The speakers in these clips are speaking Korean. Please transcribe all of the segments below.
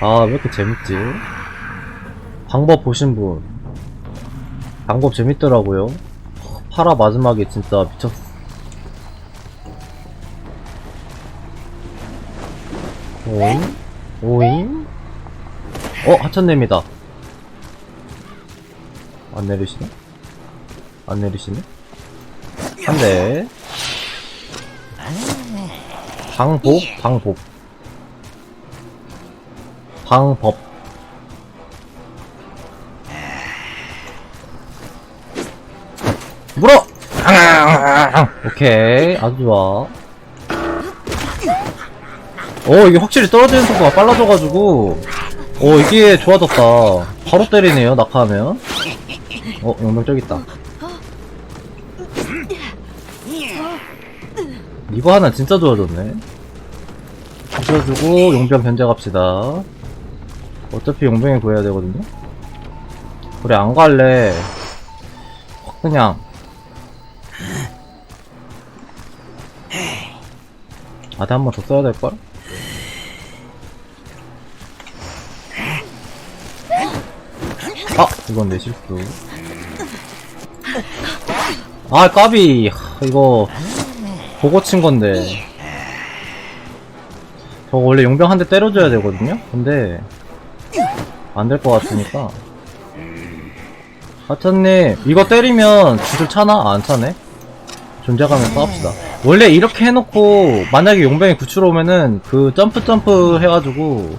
아, 왜 이렇게 재밌지? 방법 보신 분. 방법 재밌더라고요. 파라 마지막에 진짜 미쳤어. 오잉? 오잉? 어, 하천님이다. 안 내리시네? 안 내리시네? 한 대. 방복? 방복. 방법. 물어! 오케이, 아주 좋아. 어, 이게 확실히 떨어지는 속도가 빨라져가지고, 어, 이게 좋아졌다. 바로 때리네요, 낙하하면. 어, 용병 저기 있다. 이거 하나 진짜 좋아졌네. 부셔주고, 용병 견제 갑시다. 어차피 용병이 구해야 되거든요? 그래, 안 갈래. 확 그냥. 아대 한번 더 써야 될걸? 아! 이건 내 실수. 아, 까비. 하, 이거, 보고 친 건데. 저거 원래 용병 한 대 때려줘야 되거든요? 근데, 안 될 것 같으니까. 하천님, 이거 때리면 주술 차나? 아, 안 차네? 존재감을 쌓읍시다. 원래 이렇게 해놓고, 만약에 용병이 구출 오면은, 그 점프 점프 해가지고,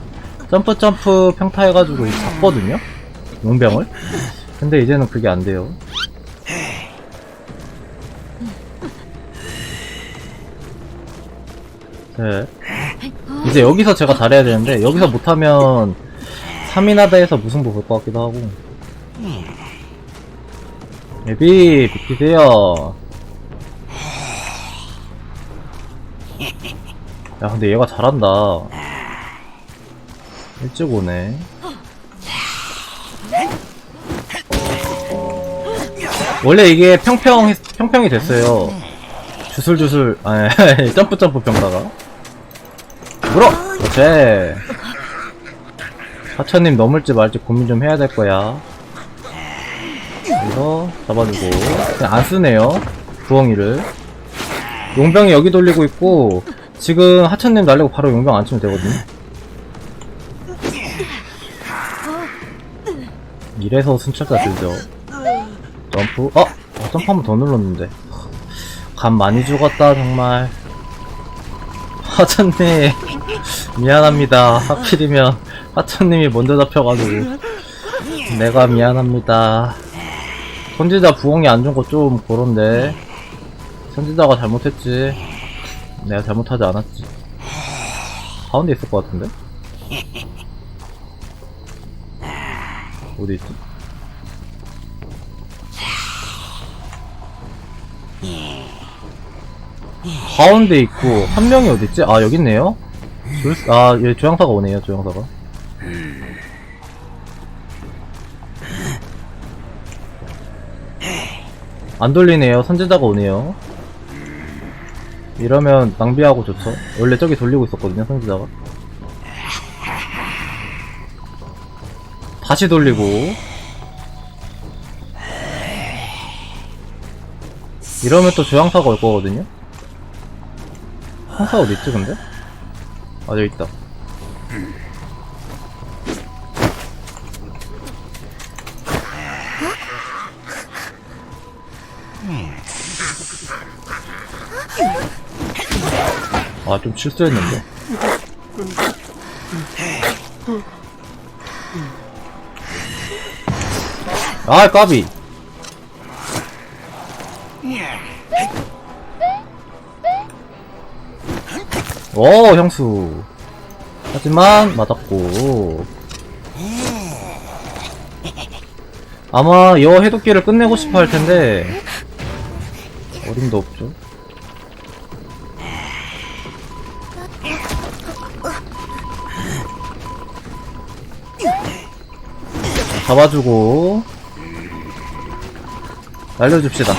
점프 점프 평타 해가지고 잡거든요? 용병을? 근데 이제는 그게 안 돼요. 네. 이제 여기서 제가 잘해야 되는데, 여기서 못하면, 3인하다에서 무승부 볼 것 같기도 하고. 예비, 비키세요. 야, 근데 얘가 잘한다. 일찍 오네. 원래 이게 평평, 평평이 됐어요. 주술주술, 아, 점프 점프 평가가. 물어! 그렇지. 하천님 넘을지 말지 고민 좀 해야 될 거야. 이거 잡아주고. 그냥 안 쓰네요. 부엉이를. 용병이 여기 돌리고 있고, 지금 하천님 날리고 바로 용병 안 치면 되거든요. 이래서 순찰자 들죠. 점프, 어! 어 점프 한 번 더 눌렀는데. 간 많이 죽었다, 정말. 하천님, 미안합니다. 하필이면, 하천님이 먼저 잡혀가지고. 내가 미안합니다. 선지자 부엉이 안 준 거 좀 그런데. 선지자가 잘못했지. 내가 잘못하지 않았지. 가운데 있을 것 같은데? 어디 있지? 가운데 있고 한 명이 어디 있지? 아 여기 있네요. 줄- 아, 얘 조향사가 오네요. 조향사가. 안 돌리네요. 선제자가 오네요. 이러면 낭비하고 좋죠. 원래 저기 돌리고 있었거든요. 선제자가. 다시 돌리고 이러면 또 조향사가 올 거거든요. 항사 어디 있지 근데? 아 여기 있다. 아 좀 실수했는데. 아 까비. 오 형수 하지만 맞았고 아마 여 해독기를 끝내고 싶어 할 텐데 어림도 없죠 잡아주고 날려줍시다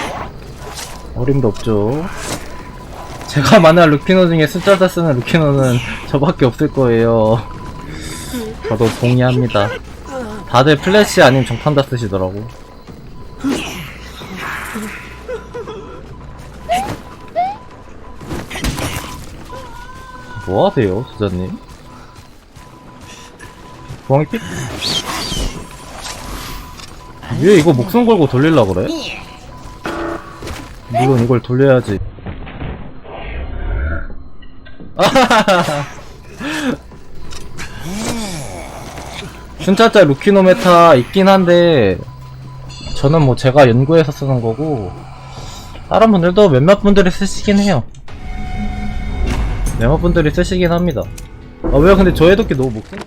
어림도 없죠 제가 만날 루키노 중에 숫자 다 쓰는 루키노는 저밖에 없을 거예요. 저도 동의합니다. 다들 플래시 아닌 정탄다 쓰시더라고. 뭐 하세요, 수자님? 부엉이 픽? 왜 이거 목숨 걸고 돌릴라 그래? 물론 이걸 돌려야지. 춘자자 루키노 메타 있긴 한데 저는 뭐 제가 연구해서 쓰는 거고 다른 분들도 몇몇 분들이 쓰시긴 해요 몇몇 분들이 쓰시긴 합니다 아 왜요 근데 저 해독기 너무 목숨